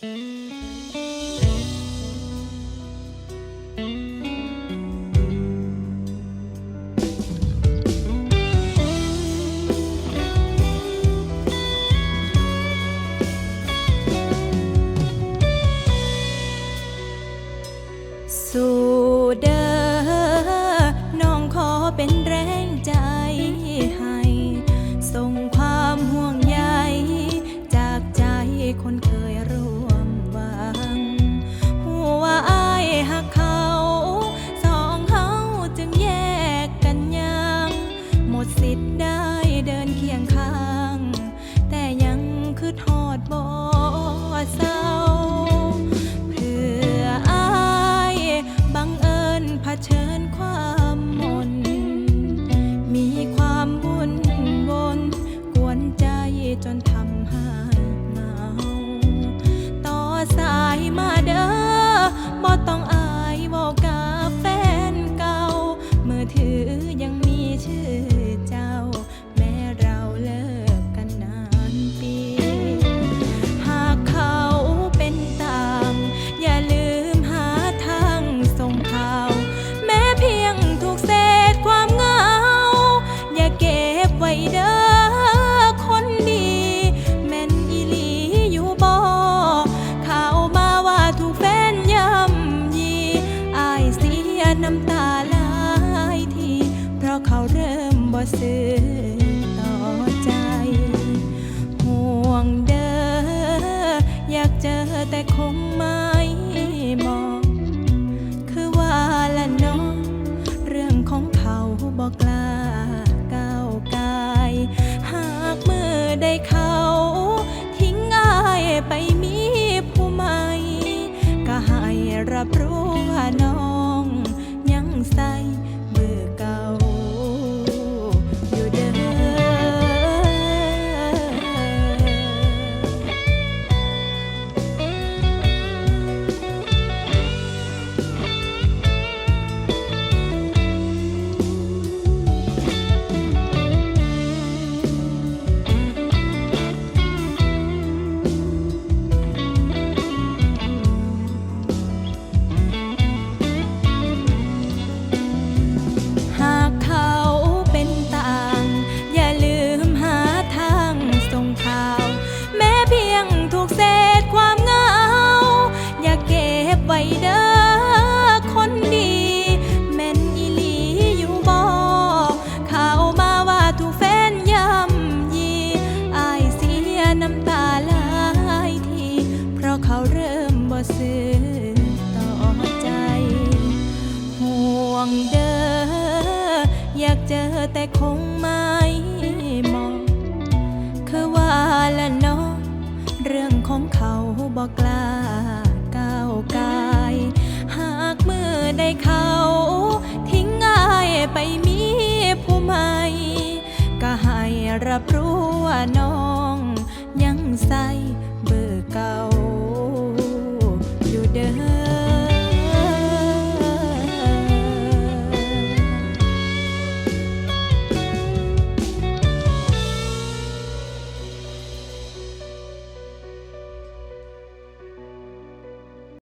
สู่เด้อน้องขอเป็นแรงใจให้ ส่งความห่วง ห่วงเด้ออยากเจอแต่คงไม่มอง คือว่าละน้องเรื่องของเขาบอกลาก้าวกาย หากมือได้เขา เจอแต่คงไม่มองคือว่าละน้องเรื่องของเขาบอกกล้าก้าวกาย หากมือได้เขา ทิ้งง่ายไปมีผู้ใหม่ ก็ให้รับรู้ว่าน้องยังใสเบอร์เก่าอยู่เด้อ